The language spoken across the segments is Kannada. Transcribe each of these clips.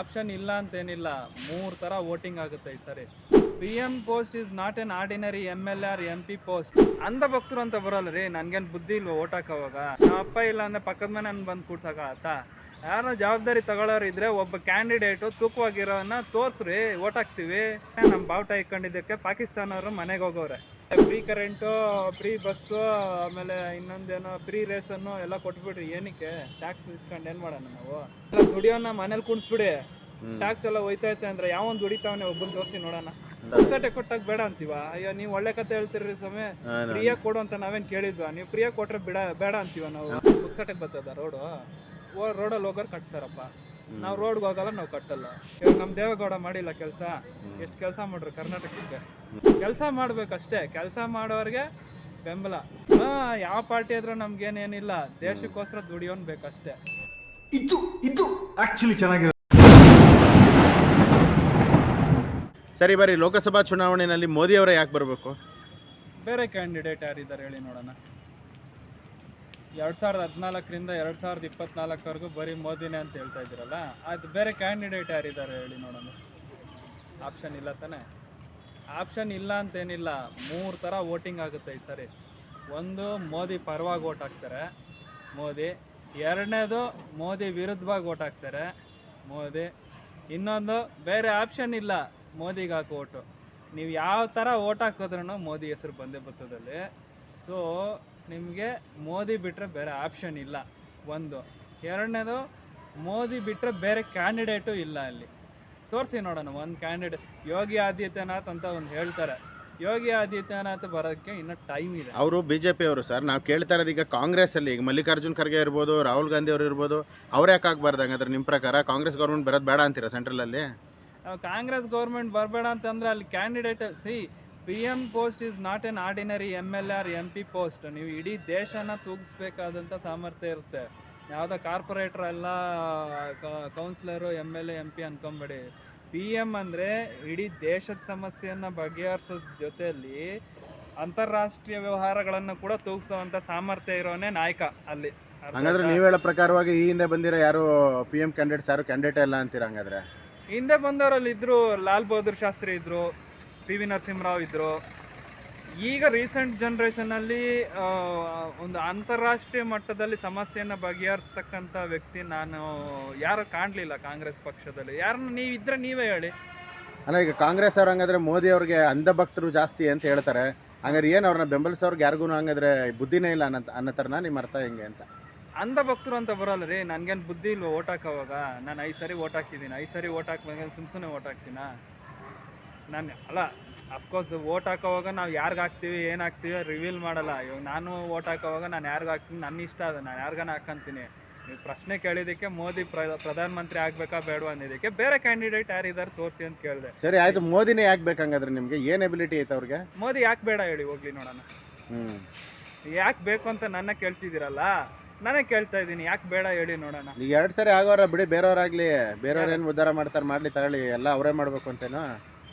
ಆಪ್ಷನ್ ಇಲ್ಲ ಅಂತೇನಿಲ್ಲ. ಮೂರು ಥರ ವೋಟಿಂಗ್ ಆಗುತ್ತೆ ಈ ಸರಿ. P M post is not an ordinary M L or M P post ಅಂಧ ಭಕ್ತರು ಅಂತ ಬರೋಲ್ಲ ರೀ, ನನ್ಗೇನು ಬುದ್ಧಿ ಇಲ್ವ ಓಟ್ ಹಾಕೋವಾಗ ನಮ್ಮ ಅಪ್ಪ ಇಲ್ಲ ಅಂದ್ರೆ ಪಕ್ಕದ ಮನೆ ನನ್ ಬಂದು ಕೂಡ್ಸೋಕ್ಕಾಗತ್ತಾ ಯಾರೋ ಜವಾಬ್ದಾರಿ ತಗೊಳ್ಳೋರು ಇದ್ರೆ ಒಬ್ಬ ಕ್ಯಾಂಡಿಡೇಟು ತೂಕವಾಗಿರೋನ್ನ ತೋರ್ಸ್ರಿ, ಓಟ್ ಹಾಕ್ತೀವಿ. ನಮ್ಮ ಬಾವುಟ ಇಟ್ಕೊಂಡಿದ್ದಕ್ಕೆ ಪಾಕಿಸ್ತಾನವರು ಮನೆಗೆ ಹೋಗೋರೆ. ಫ್ರೀ ಕರೆಂಟು ಫ್ರೀ ಬಸ್ಸು ಆಮೇಲೆ ಇನ್ನೊಂದೇನೋ ಫ್ರೀ ರೇಸನ್ನು ಎಲ್ಲ ಕೊಟ್ಬಿಡ್ರಿ. ಏನಕ್ಕೆ? ಟ್ಯಾಕ್ಸ್ ಇಟ್ಕೊಂಡು ಏನು ಮಾಡೋಣ ನಾವು? ಎಲ್ಲ ದುಡಿಯೋನ ಮನೇಲಿ ಕುಣಿಸ್ಬಿಡಿ ಟ್ಯಾಕ್ಸ್ ಎಲ್ಲ ಹೋಯ್ತೈತೆ ಅಂದ್ರೆ ಯಾವೊಂದು ದುಡಿತಾವನೆ ಒಬ್ಬನ್ ತೋರಿಸಿ ನೋಡೋಣ. ಬುಕ್ಸಾಟೆ ಕೊಟ್ಟಾಗ ಬೇಡ ಅಂತೀವ? ಅಯ್ಯೋ ನೀವು ಒಳ್ಳೆ ಕತೆ ಹೇಳ್ತಿರ್ರಿ ಸ್ವಾಮಿ. ಫ್ರೀಯಾಗಿ ಕೊಡು ಅಂತ ನಾವೇನ್ ಕೇಳಿದ್ವಾ? ನೀವು ಫ್ರೀಯಾಗಿ ಕೊಟ್ರೆ ಬಿಡ ಬೇಡ ಅಂತೀವ ನಾವು? ಪುಕ್ಸಟೆಗೆ ಬರ್ತದ ರೋಡು? ರೋಡಲ್ಲಿ ಹೋಗೋರು ಕಟ್ತಾರಪ್ಪ. ನಾವು ರೋಡ್ಗೆ ಹೋಗಲ್ಲ ನಾವು ಕಟ್ಟಲ್ಲ. ಇವಾಗ ನಮ್ಮ ದೇವೇಗೌಡ ಮಾಡಿಲ್ಲ ಕೆಲಸ ಎಷ್ಟು ಕೆಲಸ ಮಾಡ್ರು ಕರ್ನಾಟಕಕ್ಕೆ? ಕೆಲಸ ಮಾಡ್ಬೇಕಷ್ಟೇ ಕೆಲಸ ಮಾಡೋರಿಗೆ ಬೆಂಬಲ. ಹಾ ಯಾವ ಪಾರ್ಟಿ ಆದ್ರೂ ನಮ್ಗೇನೇನಿಲ್ಲ ದೇಶಕ್ಕೋಸ್ಕರ ದುಡಿಯೋನ್ ಬೇಕಷ್ಟೇ. ಇದು ಇದು ಆಕ್ಚುಲಿ ಚೆನ್ನಾಗಿರೋ ಸರಿ ಬರೀ ಲೋಕಸಭಾ ಚುನಾವಣೆಯಲ್ಲಿ ಮೋದಿ ಅವರೇ ಯಾಕೆ ಬರಬೇಕು? ಬೇರೆ ಕ್ಯಾಂಡಿಡೇಟ್ ಯಾರಿದ್ದಾರೆ ಹೇಳಿ ನೋಡೋಣ. ಎರಡು ಸಾವಿರದ ಹದಿನಾಲ್ಕರಿಂದ ಎರಡು ಸಾವಿರದ ಇಪ್ಪತ್ನಾಲ್ಕವರೆಗೂ ಬರೀ ಮೋದಿನೇ ಅಂತ ಹೇಳ್ತಾ ಇದ್ದೀರಲ್ಲ? ಅದು ಬೇರೆ ಕ್ಯಾಂಡಿಡೇಟ್ ಯಾರಿದ್ದಾರೆ ಹೇಳಿ ನೋಡೋಣ. ಆಪ್ಷನ್ ಇಲ್ಲ ತಾನೆ? ಆಪ್ಷನ್ ಇಲ್ಲ ಅಂತೇನಿಲ್ಲ. ಮೂರು ಥರ ವೋಟಿಂಗ್ ಆಗುತ್ತೆ ಈ ಸರಿ. ಒಂದು, ಮೋದಿ ಪರವಾಗಿ ಓಟ್ ಹಾಕ್ತಾರೆ. ಮೋದಿ. ಎರಡನೇದು, ಮೋದಿ ವಿರುದ್ಧವಾಗಿ ಓಟ್ ಹಾಕ್ತಾರೆ. ಮೋದಿ. ಇನ್ನೊಂದು, ಬೇರೆ ಆಪ್ಷನ್ ಇಲ್ಲ. ಮೋದಿಗೆ ಹಾಕೋ ಓಟು ನೀವು ಯಾವ ಥರ ಓಟ್ ಹಾಕಿದ್ರೂ ಮೋದಿ ಹೆಸರು ಬಂದೇ ಬರ್ತದಲ್ಲಿ ಸೊ ನಿಮಗೆ ಮೋದಿ ಬಿಟ್ಟರೆ ಬೇರೆ ಆಪ್ಷನ್ ಇಲ್ಲ. ಒಂದು. ಎರಡನೇದು ಮೋದಿ ಬಿಟ್ಟರೆ ಬೇರೆ ಕ್ಯಾಂಡಿಡೇಟು ಇಲ್ಲ ಅಲ್ಲಿ. ತೋರಿಸಿ ನೋಡೋಣ ಒಂದು ಕ್ಯಾಂಡಿಡೇಟ್ ಯೋಗಿ ಆದಿತ್ಯನಾಥ್ ಅಂತ ಒಂದು ಹೇಳ್ತಾರೆ. ಯೋಗಿ ಆದಿತ್ಯನಾಥ್ ಬರೋದಕ್ಕೆ ಇನ್ನೂ ಟೈಮ್ ಇದೆ. ಅವರು ಬಿ ಜೆ ಪಿ ಅವರು ಸರ್. ನಾವು ಕೇಳ್ತಾ ಇರೋದು ಈಗ ಕಾಂಗ್ರೆಸ್ಸಲ್ಲಿ ಈಗ ಮಲ್ಲಿಕಾರ್ಜುನ್ ಖರ್ಗೆ ಇರ್ಬೋದು ರಾಹುಲ್ ಗಾಂಧಿ ಅವರು ಇರ್ಬೋದು ಅವ್ರು ಯಾಕೆ ಆಗ್ಬಾರ್ದು ಹಂಗಾದ್ರೆ ನಿಮ್ಮ ಪ್ರಕಾರ? ಕಾಂಗ್ರೆಸ್ ಗೌರ್ಮೆಂಟ್ ಬರೋದು ಬೇಡ ಅಂತೀರಾ ಸೆಂಟ್ರಲಲ್ಲಿ ಕಾಂಗ್ರೆಸ್ ಗೌರ್ಮೆಂಟ್ ಬರಬೇಡ ಅಂತಂದ್ರೆ ಅಲ್ಲಿ candidate see P M post is not an ordinary M L or M P post ನೀವು ಇಡೀ ದೇಶನ ತೂಗಿಸ್ಬೇಕಾದಂಥ ಸಾಮರ್ಥ್ಯ ಇರುತ್ತೆ. ಯಾವುದೋ ಕಾರ್ಪೊರೇಟ್ರ್ ಎಲ್ಲ councillor M L A M P ಅನ್ಕೊಂಬೇಡಿ. P M ಅಂದರೆ ಇಡೀ ದೇಶದ ಸಮಸ್ಯೆಯನ್ನು ಬಗೆಹರಿಸೋದ್ ಜೊತೆಯಲ್ಲಿ ಅಂತಾರಾಷ್ಟ್ರೀಯ ವ್ಯವಹಾರಗಳನ್ನು ಕೂಡ ತೂಗಿಸುವಂಥ ಸಾಮರ್ಥ್ಯ ಇರೋನೇ ನಾಯಕ ಅಲ್ಲಿ. ಹಂಗಾದ್ರೆ? ನೀವು ಹೇಳೋ ಪ್ರಕಾರವಾಗಿ ಈ ಹಿಂದೆ ಬಂದಿರೋ ಯಾರು ಪಿ ಎಂ ಕ್ಯಾಂಡಿಡೇಟ್ಸ್ ಯಾರು ಕ್ಯಾಂಡಿಡೇಟ್ ಇಲ್ಲ ಅಂತೀರ ಹಂಗಾದ್ರೆ? ಹಿಂದೆ ಬಂದವರಲ್ಲಿ ಇದ್ರು ಲಾಲ್ ಬಹದ್ದೂರ್ ಶಾಸ್ತ್ರಿ ಇದ್ರು ಪಿ ವಿ ನರಸಿಂಹರಾವ್ ಇದ್ದರು ಈಗ ರೀಸೆಂಟ್ ಜನ್ರೇಷನಲ್ಲಿ ಒಂದು ಅಂತಾರಾಷ್ಟ್ರೀಯ ಮಟ್ಟದಲ್ಲಿ ಸಮಸ್ಯೆಯನ್ನು ಬಗೆಹರಿಸ್ತಕ್ಕಂಥ ವ್ಯಕ್ತಿ ನಾನು ಯಾರು ಕಾಣಲಿಲ್ಲ ಕಾಂಗ್ರೆಸ್ ಪಕ್ಷದಲ್ಲಿ. ಯಾರನ್ನ ನೀವು ಇದ್ರೆ ನೀವೇ ಹೇಳಿ. ಅಲ್ಲ ಈಗ ಕಾಂಗ್ರೆಸ್ ಅವ್ರು ಹಂಗಾದ್ರೆ ಮೋದಿ ಅವ್ರಿಗೆ ಅಂಧಭಕ್ತರು ಜಾಸ್ತಿ ಅಂತ ಹೇಳ್ತಾರೆ. ಹಂಗಾರೆ ಏನು ಅವ್ರನ್ನ ಬೆಂಬಲಿಸೋರ್ಗೆ ಯಾರಿಗೂ ಹಂಗಾದ್ರೆ ಬುದ್ಧಿನೇ ಇಲ್ಲ ಅನ್ನ ಅನ್ನೋ ಥರನ ನಿಮ್ಮ ಅರ್ಥ ಹೆಂಗೆ ಅಂತ? ಅಂಧ ಭಕ್ತರು ಅಂತ ಬರೋಲ್ಲ ರೀ ನನಗೇನು ಬುದ್ಧಿ ಇಲ್ವ ಓಟ್ ಹಾಕೋವಾಗ? ನಾನು ಐದು ಸರಿ ಓಟ್ ಹಾಕಿದ್ದೀನಿ ಐದು ಸರಿ ಓಟ್ ಹಾಕ್ಬೇಕು ಸುಮ್ ಸುಮ್ಮನೆ ಓಟ್ ಹಾಕ್ತೀನಾ? ನಾನು ಅಲ್ಲ ಅಫ್ಕೋರ್ಸ್ ಓಟ್ ಹಾಕೋವಾಗ ನಾವು ಯಾರಿಗೆ ಹಾಕ್ತೀವಿ ಏನು ಹಾಕ್ತೀವಿ ರಿವೀಲ್ ಮಾಡಲ್ಲ. ಇವಾಗ ನಾನು ಓಟ್ ಹಾಕೋವಾಗ ನಾನು ಯಾರಿಗೆ ಹಾಕ್ತೀನಿ ನನ್ನ ಇಷ್ಟ ಅದು ನಾನು ಯಾರಿಗಾನ ಹಾಕ್ಕಂತೀನಿ ನೀವು ಪ್ರಶ್ನೆ ಕೇಳಿದ್ದಕ್ಕೆ ಮೋದಿ ಪ್ರ ಪ್ರಧಾನಮಂತ್ರಿ ಆಗಬೇಕಾ ಬೇಡವಾ ಅಂದಿದ್ದಕ್ಕೆ ಬೇರೆ ಕ್ಯಾಂಡಿಡೇಟ್ ಯಾರಿದ್ದಾರೆ ತೋರಿಸಿ ಅಂತ ಕೇಳಿದೆ. ಸರಿ ಆಯ್ತು ಮೋದಿನೇ ಯಾಕೆ ಬೇಕಂಗಾದ್ರೆ ನಿಮಗೆ? ಏನು ಎಬಿಲಿಟಿ ಐತೆ ಅವ್ರಿಗೆ? ಮೋದಿ ಯಾಕೆ ಬೇಡ ಹೇಳಿ ಹೋಗ್ಲಿ ನೋಡೋಣ. ಹ್ಞೂ ಯಾಕೆ ಬೇಕು ಅಂತ ನನ್ನ ಕೇಳ್ತಿದ್ದೀರಲ್ಲ ನಾನೇ ಕೇಳ್ತಾ ಇದ್ದೀನಿ ಯಾಕೆ ಬೇಡ ಹೇಳಿ ನೋಡೋಣ. ಈಗ ಎರಡು ಸರಿ ಆಗೋರ ಬಿಡಿ ಬೇರೆಯವರಾಗಲಿ ಬೇರೆಯವ್ರು ಏನು ಉದ್ಧಾರ ಮಾಡ್ತಾರೆ ಮಾಡ್ಲಿ ತಗೊಳ್ಳಿ ಎಲ್ಲ ಅವರೇ ಮಾಡಬೇಕು ಅಂತೇನೋ.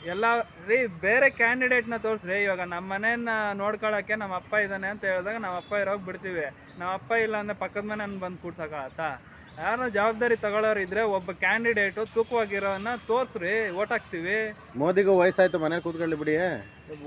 ಎಲ್ಲ, ರೀ, ಬೇರೆ ಕ್ಯಾಂಡಿಡೇಟ್ನ ತೋರಿಸ್ರಿ. ಇವಾಗ ನಮ್ಮ ಮನೆಯನ್ನ ನೋಡ್ಕೊಳ್ಳೋಕ್ಕೆ ನಮ್ಮ ಅಪ್ಪ ಇದ್ದಾನೆ ಅಂತ ಹೇಳಿದಾಗ ನಮ್ಮ ಅಪ್ಪ ಇರೋಗಿ ಬಿಡ್ತೀವಿ. ನಮ್ಮ ಅಪ್ಪ ಇಲ್ಲ ಅಂದ್ರೆ ಪಕ್ಕದ ಮನೆ ಬಂದು ಕೂಡ್ಸೋಕ್ಕಾಗತ್ತಾ ಯಾರೋ ಜವಾಬ್ದಾರಿ ತಗೊಳ್ಳೋರು ಇದ್ರೆ ಒಬ್ಬ ಕ್ಯಾಂಡಿಡೇಟು ತೂಕವಾಗಿರೋನ್ನ ತೋರಿಸ್ರಿ, ಓಟ್ ಹಾಕ್ತೀವಿ. ಮೋದಿಗೂ ವಯಸ್ಸಾಯ್ತು, ಮನೇಲಿ ಕೂತ್ಕೊಳ್ಳಿ ಬಿಡಿ.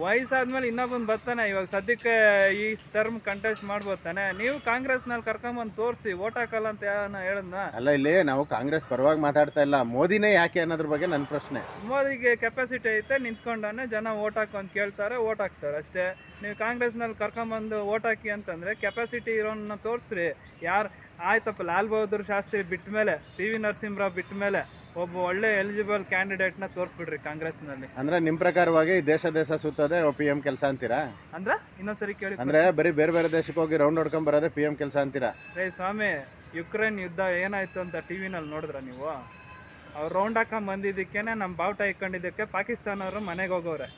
ವಯಸ್ಸಾದ್ಮೇಲೆ ಇನ್ನೊಬ್ಬನ್ ಬರ್ತಾನೆ ಇವಾಗ ಸದ್ಯಕ್ಕೆ ಈ ಟರ್ಮ್ ಕಂಟೆಸ್ಟ್ ಮಾಡ್ಬೋತಾನೆ ನೀವು ಕಾಂಗ್ರೆಸ್ನಲ್ಲಿ ಕರ್ಕೊಂಬಂದು ತೋರಿಸಿ ಓಟ್ ಹಾಕಲ್ಲ ಅಂತ ಯಾರನ್ನ ಹೇಳದ್ನ? ಅಲ್ಲ ಇಲ್ಲಿ ನಾವು ಕಾಂಗ್ರೆಸ್ ಪರವಾಗಿ ಮಾತಾಡ್ತಾ ಇಲ್ಲ. ಮೋದಿನೇ ಯಾಕೆ ಅನ್ನೋದ್ರ ಬಗ್ಗೆ ನನ್ನ ಪ್ರಶ್ನೆ. ಮೋದಿಗೆ ಕೆಪಾಸಿಟಿ ಐತೆ ನಿಂತ್ಕೊಂಡಾನೆ ಜನ ಓಟ್ ಹಾಕು ಅಂತ ಕೇಳ್ತಾರೆ ಓಟ್ ಹಾಕ್ತಾರೆ ಅಷ್ಟೇ. ನೀವು ಕಾಂಗ್ರೆಸ್ನಲ್ಲಿ ಕರ್ಕೊಂಬಂದು ಓಟ್ ಹಾಕಿ ಅಂತಂದರೆ ಕೆಪಾಸಿಟಿ ಇರೋನ್ನ ತೋರಿಸ್ರಿ. ಯಾರು ಆಯ್ತಪ್ಪ ಲಾಲ್ ಬಹದ್ದೂರ್ ಶಾಸ್ತ್ರಿ ಬಿಟ್ಟ ಮೇಲೆ ಪಿ ವಿ ನರಸಿಂಹರಾವ್ ಬಿಟ್ಟ ಮೇಲೆ ಒಬ್ಬ ಒಳ್ಳೆ ಎಲಿಜಿಬಲ್ ಕ್ಯಾಂಡಿಡೇಟ್ನ ತೋರಿಸ್ಬಿಡ್ರಿ ಕಾಂಗ್ರೆಸ್ನಲ್ಲಿ. ಅಂದ್ರೆ ನಿಮ್ಮ ಪ್ರಕಾರವಾಗಿ ದೇಶ ದೇಶ ಸುತ್ತೋದೆ ಪಿ ಎಂ ಕೆಲಸ ಅಂತೀರಾ? ಅಂದ್ರೆ ಇನ್ನೊಂದ್ಸರಿ ಕೇಳಿ ಅಂದ್ರೆ ಬರೀ ಬೇರೆ ಬೇರೆ ದೇಶಕ್ಕೆ ಹೋಗಿ ರೌಂಡ್ ಹೊಡ್ಕೊಂಡ್ ಬರೋದೇ ಪಿ ಎಂ ಕೆಲಸ ಅಂತೀರಾ? ರೇ ಸ್ವಾಮಿ ಯುಕ್ರೇನ್ ಯುದ್ಧ ಏನಾಯ್ತು ಅಂತ ಟಿ ವಿನಲ್ಲಿ ನೋಡಿದ್ರ ನೀವು? ಅವ್ರು ರೌಂಡ್ ಹಾಕೊಂಡ್ ಬಂದಿದ್ದಕ್ಕೇನೆ ನಮ್ಮ ಬಾವುಟ ಇಟ್ಕೊಂಡಿದ್ದಕ್ಕೆ ಪಾಕಿಸ್ತಾನವರು ಮನೆಗೆ ಹೋಗೋರೆ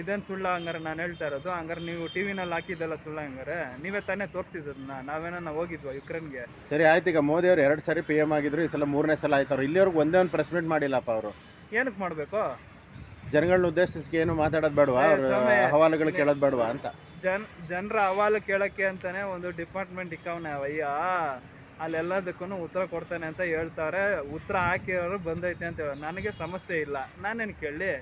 ಇದೇನು ಸುಳ್ಳ ಹಂಗಾರೆ ನಾನು ಹೇಳ್ತಾ ಇರೋದು. ಹಂಗಾರೆ ನೀವು ಟಿ ವಿನಲ್ಲಿ ಹಾಕಿದ್ದೆಲ್ಲ ಸುಳ್ಳ ಹಂಗಾರೆ. ನೀವೇ ತಾನೇ ತೋರಿಸಿದ್ರನ್ನ ನಾವೇನ ಹೋಗಿದ್ವಾ ಯುಕ್ರೇನ್ಗೆ? ಸರಿ ಆಯ್ತು. ಈಗ ಮೋದಿ ಅವರು ಎರಡು ಸಾರಿ ಪಿ ಎಂ ಆಗಿದ್ರು ಈ ಸಲ ಮೂರನೇ ಸಲ ಆಯ್ತು ಅವ್ರು ಇಲ್ಲಿವರೆಗೂ ಒಂದೇ ಒಂದು ಪ್ರೆಸ್ ಮೀಟ್ ಮಾಡಿಲ್ಲಪ್ಪ ಅವರು. ಏನಕ್ಕೆ ಮಾಡಬೇಕು? ಜನಗಳನ್ನ ಉದ್ದೇಶಿಸಿ ಏನು ಮಾತಾಡೋದು ಬೇಡವಾ? ಅವ್ರ ಸ್ವಾಮಿ, ಅಹವಾಲುಗಳು ಕೇಳೋದು ಬೇಡವಾ ಅಂತ. ಜನ್ ಜನರ ಅಹವಾಲು ಕೇಳೋಕ್ಕೆ ಅಂತಲೇ ಒಂದು ಡಿಪಾರ್ಟ್ಮೆಂಟ್ ಇಕ್ಕವನೆ ಅಯ್ಯ ಅಲ್ಲೆಲ್ಲದಕ್ಕೂ ಉತ್ತರ ಕೊಡ್ತಾನೆ ಅಂತ ಹೇಳ್ತಾರೆ. ಉತ್ತರ ಹಾಕಿರೋರು ಬಂದೈತೆ ಅಂತ ಹೇಳೋ ನನಗೆ ಸಮಸ್ಯೆ ಇಲ್ಲ. ನಾನೇನು ಕೇಳಿ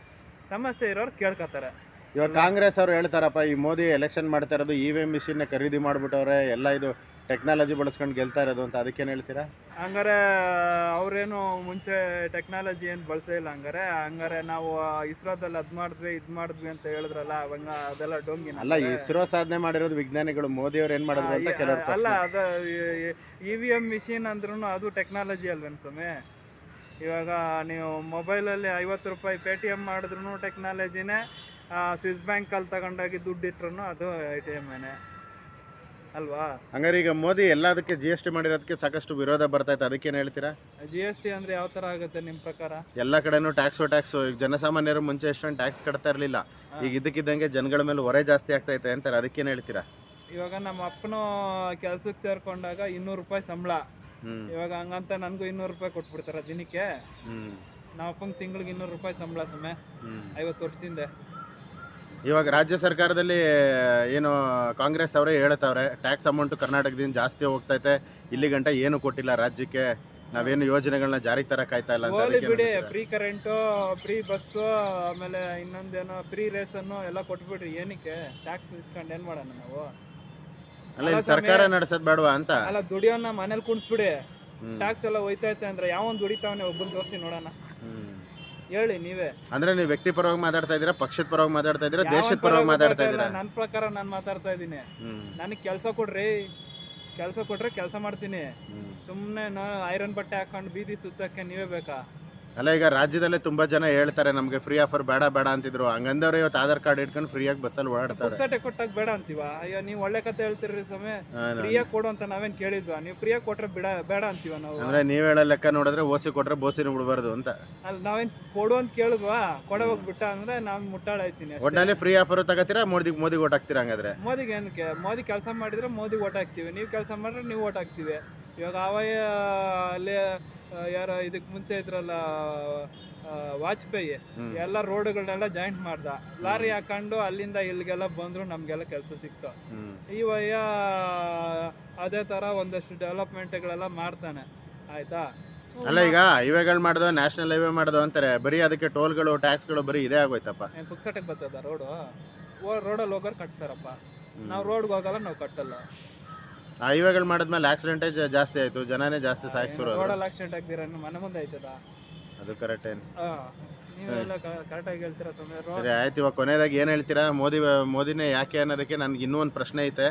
ಸಮಸ್ಯೆ ಇರೋರು ಕೇಳ್ಕೊತಾರೆ. ಇವಾಗ ಕಾಂಗ್ರೆಸ್ ಅವರು ಹೇಳ್ತಾರಪ್ಪ ಈ ಮೋದಿ ಎಲೆಕ್ಷನ್ ಮಾಡ್ತಾ ಇರೋದು ಇ ವಿ ಎಂ ಮಿಷಿನ್ನ ಖರೀದಿ ಮಾಡ್ಬಿಟ್ಟವ್ರೆ ಎಲ್ಲ ಇದು ಟೆಕ್ನಾಲಜಿ ಬಳಸ್ಕೊಂಡು ಗೆಲ್ತಾ ಇರೋದು ಅಂತ ಅದಕ್ಕೇನು ಹೇಳ್ತೀರಾ? ಹಂಗಾರೆ ಅವರೇನು ಮುಂಚೆ ಟೆಕ್ನಾಲಜಿ ಏನು ಬಳಸೇ ಇಲ್ಲ ಹಂಗಾರೆ ಹಂಗಾರೆ ನಾವು ಇಸ್ರೋದಲ್ಲಿ ಅದು ಮಾಡಿದ್ವಿ ಇದು ಮಾಡಿದ್ವಿ ಅಂತ ಹೇಳಿದ್ರಲ್ಲ ಅವಂಗ ಅದೆಲ್ಲ ಡೊಂಗಿನ ಅಲ್ಲ ಇಸ್ರೋ ಸಾಧನೆ ಮಾಡಿರೋದು ವಿಜ್ಞಾನಿಗಳು ಮೋದಿ ಅವ್ರು ಏನು ಮಾಡಿದ್ರು ಅಂತ ಕೆಲವರು ಅಲ್ಲ ಅದು ಇ ವಿ ಎಂ ಮಿಷಿನ್ ಅಂದ್ರೂ ಅದು ಟೆಕ್ನಾಲಜಿ ಅಲ್ವೇನು ಸ್ವಾಮಿ? ಇವಾಗ ನೀವು ಮೊಬೈಲಲ್ಲಿ ಐವತ್ತು ರೂಪಾಯಿ ಪೇ ಟಿ ಎಂ ಮಾಡಿದ್ರು ಟೆಕ್ನಾಲಜಿನೇ ಸ್ವಿಸ್ ಬ್ಯಾಂಕಲ್ಲಿ ತಗೊಂಡೋಗಿ ದುಡ್ಡು ಇಟ್ರು ಅದು ಐ ಟಿ ಎಮ್ನೇ ಅಲ್ವಾ? ಹಂಗಾರೆ ಈಗ ಮೋದಿ ಎಲ್ಲದಕ್ಕೆ ಜಿ ಎಸ್ ಟಿ ಮಾಡಿರೋದಕ್ಕೆ ಸಾಕಷ್ಟು ವಿರೋಧ ಬರ್ತೈತೆ ಅದಕ್ಕೇನು ಹೇಳ್ತೀರಾ? ಜಿ ಎಸ್ ಟಿ ಅಂದರೆ ಯಾವ ಥರ ಆಗುತ್ತೆ ನಿಮ್ಮ ಪ್ರಕಾರ? ಎಲ್ಲ ಕಡೆನೂ ಟ್ಯಾಕ್ಸು ಟ್ಯಾಕ್ಸು ಈಗ ಜನಸಾಮಾನ್ಯರು ಮುಂಚೆ ಎಷ್ಟೊಂದು ಟ್ಯಾಕ್ಸ್ ಕಟ್ತಾ ಇರಲಿಲ್ಲ. ಈಗ ಇದಕ್ಕಿದ್ದಂಗೆ ಜನಗಳ ಮೇಲೆ ಹೊರೆ ಜಾಸ್ತಿ ಆಗ್ತೈತೆ ಅಂತಾರೆ. ಅದಕ್ಕೇನು ಹೇಳ್ತೀರಾ? ಇವಾಗ ನಮ್ಮ ಅಪ್ಪನೂ ಕೆಲ್ಸಕ್ಕೆ ಸೇರ್ಕೊಂಡಾಗ ಇನ್ನೂರು ರೂಪಾಯಿ ಸಂಬಳ. ಇವಾಗ ಹಂಗಂತ ನನಗೂ ಇನ್ನೂರು ರೂಪಾಯಿ ಕೊಟ್ಬಿಡ್ತಾರೆ ದಿನಕ್ಕೆ. ನಮ್ಮ ಅಪ್ಪಂಗೆ ತಿಂಗ್ಳಿಗೆ ಇನ್ನೂರು ರೂಪಾಯಿ ಸಂಬಳ ಹ್ಮ್. ಐವತ್ತು ವರ್ಷದಿಂದ. ಇವಾಗ ರಾಜ್ಯ ಸರ್ಕಾರದಲ್ಲಿ ಏನು ಕಾಂಗ್ರೆಸ್ ಅವರೇ ಹೇಳ್ತಾವ್ರೆ ಟ್ಯಾಕ್ಸ್ ಅಮೌಂಟು ಕರ್ನಾಟಕದಿಂದ ಜಾಸ್ತಿ ಹೋಗ್ತೈತೆ ಇಲ್ಲಿ ಗಂಟ ಏನು ಕೊಟ್ಟಿಲ್ಲ ರಾಜ್ಯಕ್ಕೆ ನಾವೇನು ಯೋಜನೆಗಳನ್ನ ಜಾರಿಗೆ ತರಕಾಯ್ತಾ ಇಲ್ಲ ಅಂತ ಹೋಲಿ ಅದಕ್ಕೆ ಬಿಡಿ? ಫ್ರೀ ಕರೆಂಟು ಫ್ರೀ ಬಸ್ಸು ಆಮೇಲೆ ಇನ್ನೊಂದೇನೋ ಫ್ರೀ ರೇಸನ್ನು ಎಲ್ಲ ಕೊಟ್ಬಿಡ್ರಿ ಏನಕ್ಕೆ? ಟ್ಯಾಕ್ಸ್ ಇಟ್ಕೊಂಡು ಏನು ಮಾಡೋಣ ನಾವು? ಅಲ್ಲ ಸರ್ಕಾರ ನಡೆಸೋದ್ ಬೇಡವಾ ಅಂತ? ಅಲ್ಲ ದುಡಿಯೋನ ಮನೇಲಿ ಕುಣಿಸ್ಬಿಡಿ. ಟ್ಯಾಕ್ಸ್ ಎಲ್ಲ ಹೋಯ್ತೈತೆ ಅಂದ್ರೆ ಯಾವನ್ ದುಡಿತಾವನೆ ಒಬ್ಬನ್ ತೋರಿಸಿ ನೋಡೋಣ. ಹೇಳಿ ನೀವೇ. ಅಂದ್ರೆ ನೀವು ವ್ಯಕ್ತಿ ಪರವಾಗಿ ಮಾತಾಡ್ತಾ ಇದೀರಾ ಪಕ್ಷದ ಪರವಾಗಿ ಮಾತಾಡ್ತಾ ಇದೀರಾ ದೇಶದ ಪರವಾಗಿ ಮಾತಾಡ್ತಾ ಇದೀರಾ ನನ್ನ ಪ್ರಕಾರ ನಾನು ಮಾತಾಡ್ತಾ ಇದ್ದೀನಿ. ನನಗೆ ಕೆಲಸ ಕೊಡ್ರಿ. ಕೆಲಸ ಕೊಟ್ರೆ ಕೆಲಸ ಮಾಡ್ತೀನಿ. ಸುಮ್ಮನೆ ನಾ ಐರನ್ ಬಟ್ಟೆ ಹಾಕೊಂಡು ಬೀದಿ ಸುತ್ತಕ್ಕೆ ನೀವೇ ಬೇಕಾ? ಅಲ್ಲ ಈಗ ರಾಜ್ಯದಲ್ಲೇ ತುಂಬಾ ಜನ ಹೇಳ್ತಾರೆ ನಮಗೆ ಫ್ರೀ ಆಫರ್ ಬೇಡ ಬೇಡ ಅಂತಿದ್ರು. ಹಂಗಂದವ್ರು ಇವತ್ತು ಆಧಾರ್ ಕಾರ್ಡ್ ಇಟ್ಕೊಂಡು ಫ್ರೀಯಾಗಿ ಬಸ್ಸಲ್ಲಿ ಓಡಾಡ್ತಾರೆ. ಪುಕ್ಸಟೆ ಕೊಟ್ಟಾಗ ಬೇಡ ಅಂತೀವ? ಅಯ್ಯೋ ನೀವು ಒಳ್ಳೆ ಕತೆ ಹೇಳ್ತಿರ್ರಿ ಸಮಯ ಫ್ರೀಯಾಗಿ ಕೊಡು ಅಂತ ನಾವೇನ್ ಕೇಳಿದ್ವಾ? ನೀವು ಫ್ರೀಯಾಗಿ ಕೊಟ್ರೆ ಬಿಡ ಬೇಡ ಅಂತೀವ ನಾವು? ಅಂದ್ರೆ ನೀವ್ ಹೇಳೋ ಲೆಕ್ಕ ನೋಡಿದ್ರೆ ಓಸಿ ಕೊಟ್ರೆ ಬೋಸಿನ ಬಿಡಬಾರ್ದು ಅಂತ. ಅಲ್ಲಿ ನಾವೇನ್ ಕೊಡು ಅಂತ ಕೇಳಿದ್ವಾ? ಕೊಡ ಹೋಗ್ಬಿಟ್ಟ ಅಂದ್ರೆ ನಾವ್ ಮುಟ್ಟಾಳಾಯ್ತೀನಿ ಅಷ್ಟೇ. ಒಟ್ನಲ್ಲಿ ಫ್ರೀ ಆಫರ್ ತಗೋತೀರಾ ಮೋದಿ ಮೋದಿ ಓಟ್ ಹಾಕ್ತೀರಾ ಹಂಗಾದ್ರೆ? ಮೋದಿಗೆ ಏನಕ್ಕೆ? ಮೋದಿ ಕೆಲಸ ಮಾಡಿದ್ರೆ ಮೋದಿ ಓಟ್ ಹಾಕ್ತೀವಿ. ನೀವು ಕೆಲಸ ಮಾಡಿದ್ರೆ ನೀವು ಓಟ್ ಹಾಕ್ತೀವಿ. ಇವಾಗ ಅವಯ ಅಲ್ಲಿ ಯಾರ ಇದಕ್ಕೆ ಮುಂಚೆ ಇದ್ರಲ್ಲ ವಾಜಪೇಯಿ. ಎಲ್ಲ ರೋಡ್ಗಳನ್ನೆಲ್ಲ ಜಾಯಿಂಟ್ ಮಾಡ್ದ. ಲಾರಿ ಹಾಕೊಂಡು ಅಲ್ಲಿಂದ ಇಲ್ಲಿಗೆಲ್ಲ ಬಂದ್ರು ನಮ್ಗೆಲ್ಲ ಕೆಲಸ ಸಿಕ್ತು. ಈ ವಯ್ಯ ಅದೇ ತರ ಒಂದಷ್ಟು ಡೆವಲಪ್ಮೆಂಟ್ಗಳೆಲ್ಲ ಮಾಡ್ತಾನೆ. ಆಯ್ತಾ? ಅಲ್ಲ ಈಗ ಹೈವೇಗಳು ಮಾಡ್ದೋ ನ್ಯಾಷನಲ್ ಹೈವೇ ಮಾಡ್ದೋ ಅಂತಾರೆ ಬರೀ ಅದಕ್ಕೆ ಟೋಲ್ಗಳು ಟ್ಯಾಕ್ಸ್ಗಳು ಬರೀ ಇದೇ ಆಗೋಯ್ತಪ್ಪ. ಪುಕ್ಸಟಕ್ಕೆ ಬರ್ತದ ರೋಡು? ರೋಡಲ್ಲಿ ಹೋಗೋರು ಕಟ್ತಾರಪ್ಪ. ನಾವು ರೋಡ್ಗೆ ಹೋಗಲ್ಲ ನಾವು ಕಟ್ಟಲ್ಲ. ಹೈವೇಗಳು ಮಾಡಿದ್ಮೇಲೆ ಆಕ್ಸಿಡೆಂಟೇಜ್ ಜಾಸ್ತಿ ಆಯ್ತು ಜನನೇ ಜಾಸ್ತಿ ರೋಡಲ್ಲಿ ಆಕ್ಸಿಡೆಂಟ್ ಆಗ್ದಿರ ಮನೆ ಮುಂದೆ ಆಯ್ತದ ಅದು ಕರೆಕ್ಟ್ ಏನು? ನೀವೆಲ್ಲ ಕರೆಕ್ಟಾಗಿ ಹೇಳ್ತೀರಾ ಸಮಯ ಸರಿ ಆಯ್ತು ಇವಾಗ ಕೊನೆಯದಾಗಿ ಏನು ಹೇಳ್ತೀರಾ? ಮೋದಿ ಮೋದಿನೇ ಯಾಕೆ ಅನ್ನೋದಕ್ಕೆ ನನ್ಗೆ ಇನ್ನೂ ಒಂದು ಪ್ರಶ್ನೆ ಐತೆ.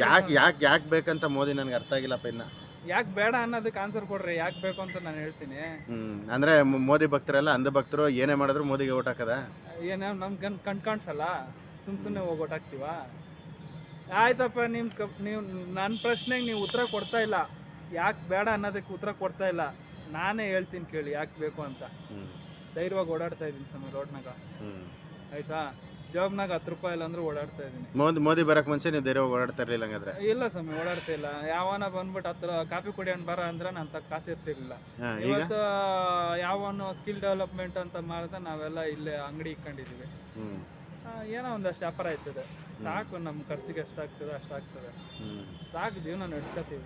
ಯಾಕೆ ಯಾಕೆ ಯಾಕೆ ಬೇಕಂತ ಮೋದಿ ನನಗೆ ಅರ್ಥ ಆಗಿಲ್ಲಪ್ಪ ಇನ್ನ. ಯಾಕೆ ಬೇಡ ಅನ್ನೋದಕ್ಕೆ ಆನ್ಸರ್ ಕೊಡ್ರಿ ಯಾಕೆ ಬೇಕು ಅಂತ ನಾನು ಹೇಳ್ತೀನಿ. ಹ್ಮ್ ಅಂದ್ರೆ ಮ- ಮೋದಿ ಭಕ್ತರೆಲ್ಲ ಅಂಧ ಭಕ್ತರು ಏನೇ ಮಾಡಿದ್ರು ಮೋದಿಗೆ ಓಟ್ ಹಾಕದ? ಏನ ನಮ್ ಕಣ್ ಕಣ್ ಕಾಣಿಸಲ್ಲ? ಸುಮ್ ಸುಮ್ಮನೆ ಓಟ್ ಹಾಕ್ತೀವ? ಆಯ್ತಪ್ಪ ನಿಮ್ ಕಪ್ ನೀವು ನನ್ನ ಪ್ರಶ್ನೆಗೆ ನೀವು ಉತ್ತರ ಕೊಡ್ತಾ ಇಲ್ಲ. ಯಾಕೆ ಬೇಡ ಅನ್ನೋದಕ್ಕೆ ಉತ್ತರ ಕೊಡ್ತಾ ಇಲ್ಲ. ನಾನೇ ಹೇಳ್ತೀನಿ ಕೇಳಿ ಯಾಕೆ ಬೇಕು ಅಂತ. ಧೈರ್ಯವಾಗಿ ಓಡಾಡ್ತಾ ಇದ್ದೀನಿ ಸ್ವಾಮಿ ರೋಡ್ನಾಗ. ನಾಗ ಆಯ್ತಾ? ಜಾಬ್ನಾಗ ಹತ್ತು ರೂಪಾಯಿ ಇಲ್ಲ ಅಂದ್ರೆ ಓಡಾಡ್ತಾ ಇದ್ದೀನಿ ಮೋದಿ ಮೋದಿ ಬರಕ್ ಮುಂಚೆ ನೀವು ಧೈರ್ಯವಾಗಿ ಓಡಾಡ್ತಾ ಇರಲಿಲ್ಲ ಹಂಗಾದ್ರೆ? ಇಲ್ಲ ಸಮಯ ಓಡಾಡ್ತಾ ಇಲ್ಲ. ಯಾವನ ಬಂದ್ಬಿಟ್ಟು ಹತ್ರ ಕಾಫಿ ಕುಡಿಯೋಣ ಬರ ಅಂದ್ರೆ ನಾನ್ ತಕ್ಕ ಕಾಸು ಇರ್ತಿರ್ಲಿಲ್ಲ. ಇವತ್ತು ಯಾವನು ಸ್ಕಿಲ್ ಡೆವಲಪ್ಮೆಂಟ್ ಅಂತ ಮಾಡಿದ್ರೆ ನಾವೆಲ್ಲ ಇಲ್ಲೇ ಅಂಗಡಿ ಆ, ಏನೋ ಒಂದಷ್ಟು ವ್ಯಾಪಾರ ಆಯ್ತದೆ. ಸಾಕು ನಮ್ಮ ಖರ್ಚಿಗೆ ಎಷ್ಟಾಗ್ತದೆ ಅಷ್ಟಾಗ್ತದೆ ಸಾಕು ಜೀವನ ನಡೆಸ್ಕೊತೀವಿ.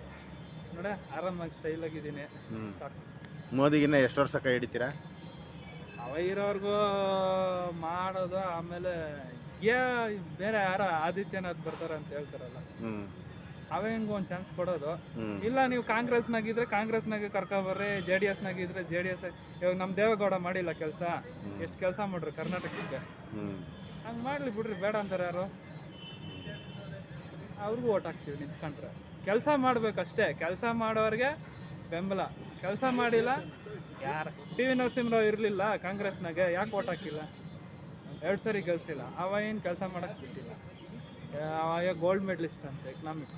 ನೋಡ ಆರಾಮಾಗಿ ಸ್ಟೈಲ್ ಆಗಿದ್ದೀನಿ ಮೋದಿಗಿನ ಸಾಕು. ಮೋದಿಗಿನ್ನ ಎಷ್ಟು ವರ್ಷ ಕೈ ಹಿಡಿತೀರಾ? ಅವ ಇರೋರ್ಗೂ ಮಾಡೋದು ಆಮೇಲೆ ಏ ಬೇರೆ ಯಾರ ಆದಿತ್ಯನಾಥ್ ಬರ್ತಾರೆ ಅಂತ ಹೇಳ್ತಾರಲ್ಲ. ಅವ ಹೆಂಗ ಒಂದು ಚಾನ್ಸ್ ಕೊಡೋದು. ಇಲ್ಲ ನೀವು ಕಾಂಗ್ರೆಸ್ನಾಗಿದ್ರೆ ಕಾಂಗ್ರೆಸ್ನಾಗೆ ಕರ್ಕೊಬರ್ರಿ ಜೆ ಡಿ ಎಸ್ನಾಗಿದ್ರೆ ಜೆ ಡಿ ಎಸ್ ಇವಾಗ ನಮ್ಮ ದೇವೇಗೌಡ ಮಾಡಿಲ್ಲ ಕೆಲಸ. ಎಷ್ಟು ಕೆಲಸ ಮಾಡ್ರಿ ಕರ್ನಾಟಕಕ್ಕೆ? ಹಂಗೆ ಮಾಡಲಿ ಬಿಡ್ರಿ ಬೇಡ ಅಂತಾರೆ ಯಾರು. ಅವ್ರಿಗೂ ಓಟ್ ಹಾಕ್ತೀವಿ ನಿಂತ್ಕೊಂಡ್ರೆ ಕೆಲಸ ಮಾಡಬೇಕಷ್ಟೇ ಕೆಲಸ ಮಾಡೋರಿಗೆ ಬೆಂಬಲ. ಕೆಲಸ ಮಾಡಿಲ್ಲ ಯಾರು? ಟಿ ವಿ ನರಸಿಂಹರಾವ್ ಇರಲಿಲ್ಲ ಕಾಂಗ್ರೆಸ್ನಾಗೆ ಯಾಕೆ ಓಟ್ ಹಾಕಿಲ್ಲ? ಎರಡು ಸರಿ ಗೆಲ್ಸಿಲ್ಲ. ಅವ ಏನು ಕೆಲಸ ಮಾಡೋಕ್ಕೆ ಬಿಟ್ಟಿಲ್ಲ. ಅವಾಗ ಗೋಲ್ಡ್ ಮೆಡಲಿಸ್ಟ್ ಅಂತ ಎಕನಾಮಿಕ್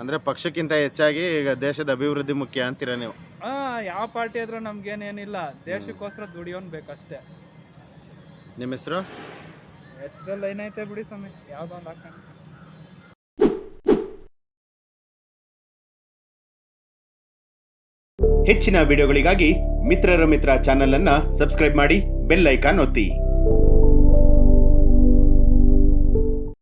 ಅಂದ್ರೆ ಪಕ್ಷಕ್ಕಿಂತ ಹೆಚ್ಚಾಗಿ ಈಗ ದೇಶದ ಅಭಿವೃದ್ಧಿ ಮುಖ್ಯ ಅಂತೀರ ನೀವು? ಹಾಂ ಯಾವ ಪಾರ್ಟಿ ಆದ್ರೂ ನಮ್ಗೇನೇನಿಲ್ಲ ದೇಶಕ್ಕೋಸ್ಕರ ದುಡಿಯೋನ್ ಬೇಕಷ್ಟೇ. ನಿಮ್ಮ ಹೆಸರು? ಹೆಸರಲ್ಲಿ ಏನೈತೆ ಬಿಡಿ ಸ್ವಾಮಿ ಯಾವುದೋ ಒಂದು ಹಾಕೊಂಡು ಹೆಚ್ಚಿನ ವಿಡಿಯೋಗಳಿಗಾಗಿ ಮಿತ್ರರ ಮಿತ್ರ ಚಾನೆಲ್ ಅನ್ನ ಸಬ್ಸ್ಕ್ರೈಬ್ ಮಾಡಿ ಬೆಲ್ ಐಕಾನ್ ಒತ್ತಿ.